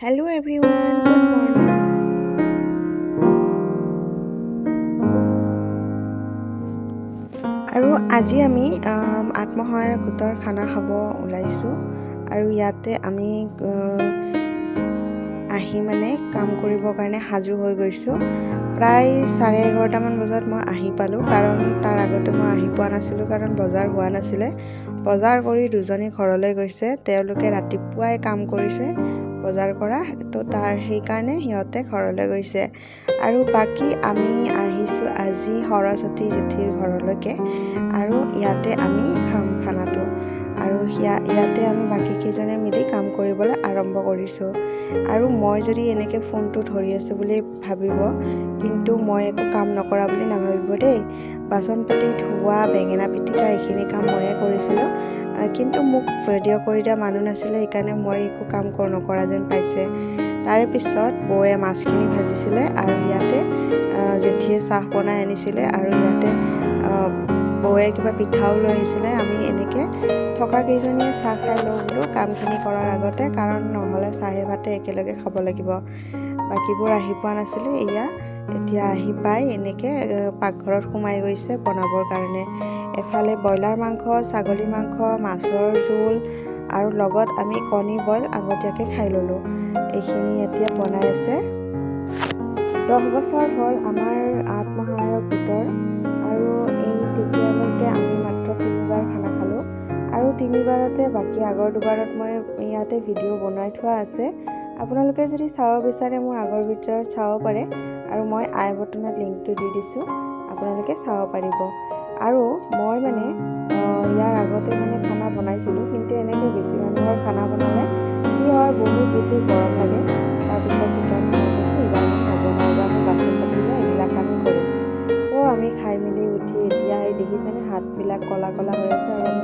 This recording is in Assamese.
হেল্ল' এভৰিৱান গুড মৰ্ণিং আৰু আজি আমি আত্মসহায়ক গোটৰ খানা খাব ওলাইছোঁ। আৰু ইয়াতে আমি আহি মানে কাম কৰিবৰ কাৰণে সাজু হৈ গৈছোঁ। প্ৰায় চাৰে এঘাৰটামান বজাত মই আহি পালোঁ কাৰণ তাৰ আগতে মই আহি পোৱা নাছিলোঁ কাৰণ বজাৰ হোৱা নাছিলে। বজাৰ কৰি দুজনী ঘৰলৈ গৈছে। তেওঁলোকে ৰাতিপুৱাই কাম কৰিছে। বজাৰ কৰা তো তাৰ সেইকাৰণে সিহঁতে ঘৰলৈ গৈছে। আৰু বাকী আমি আহিছোঁ আজি সৰস্বতী জেঠীৰ ঘৰলৈকে। আৰু ইয়াতে আমি খাম সিয়া- ইয়াতে আমি বাকীকেইজনে মিলি কাম কৰিবলৈ আৰম্ভ কৰিছোঁ। আৰু মই যদি এনেকৈ ফোনটো ধৰি আছোঁ বুলি ভাবিব কিন্তু মই একো কাম নকৰা বুলি নাভাবিব দেই। বাচন পাতি ধোৱা বেঙেনা পিটিকা এইখিনি কাম ময়ে কৰিছিলোঁ। কিন্তু মোক ভিডিঅ' কৰি দিয়া মানুহ নাছিলে সেইকাৰণে মই একো কাম কৰ- নকৰা যেন পাইছে। তাৰে পিছত বৌয়ে মাছখিনি ভাজিছিলে আৰু ইয়াতে জেঠীয়ে চাহ বনাই আনিছিলে আৰু ইয়াতে বৌয়ে কিবা পিঠাও লৈ আহিছিলে আমি এনেকৈ থকা কেইজনীয়ে চাহ খাই লওঁ বোলো কামখিনি কৰাৰ আগতে কাৰণ নহ'লে চাহে ভাতে একেলগে খাব লাগিব। বাকীবোৰ আহি পোৱা নাছিলে এয়া এতিয়া আহি পাই এনেকৈ পাকঘৰত সোমাই গৈছে বনাবৰ কাৰণে। এফালে ব্ৰইলাৰ মাংস ছাগলী মাংস মাছৰ জোল আৰু লগত আমি কণী বইল আগতীয়াকৈ খাই ল'লোঁ। এইখিনি এতিয়া বনাই আছে। দহ বছৰ হ'ল আমাৰ তেতিয়ালৈকে আমি মাত্ৰ তিনিবাৰ খানা খালোঁ। আৰু তিনিবাৰতে বাকী আগৰ দুবাৰত মই ইয়াতে ভিডিঅ' বনাই থোৱা আছে। আপোনালোকে যদি চাব বিচাৰে মোৰ আগৰ ভিতৰত চাব পাৰে। আৰু মই আই বটনত লিংকটো দি দিছোঁ আপোনালোকে চাব পাৰিব। আৰু মই মানে ইয়াৰ আগতে মানে খানা বনাইছিলোঁ কিন্তু এনেকৈ বেছি মানুহৰ খানা বনালে কি হয় বহুত বেছি গৰম লাগে। খাই মেলি উঠি এতিয়া এই দেখিছেনে হাতবিলাক ক'লা ক'লা হৈ আছে আৰু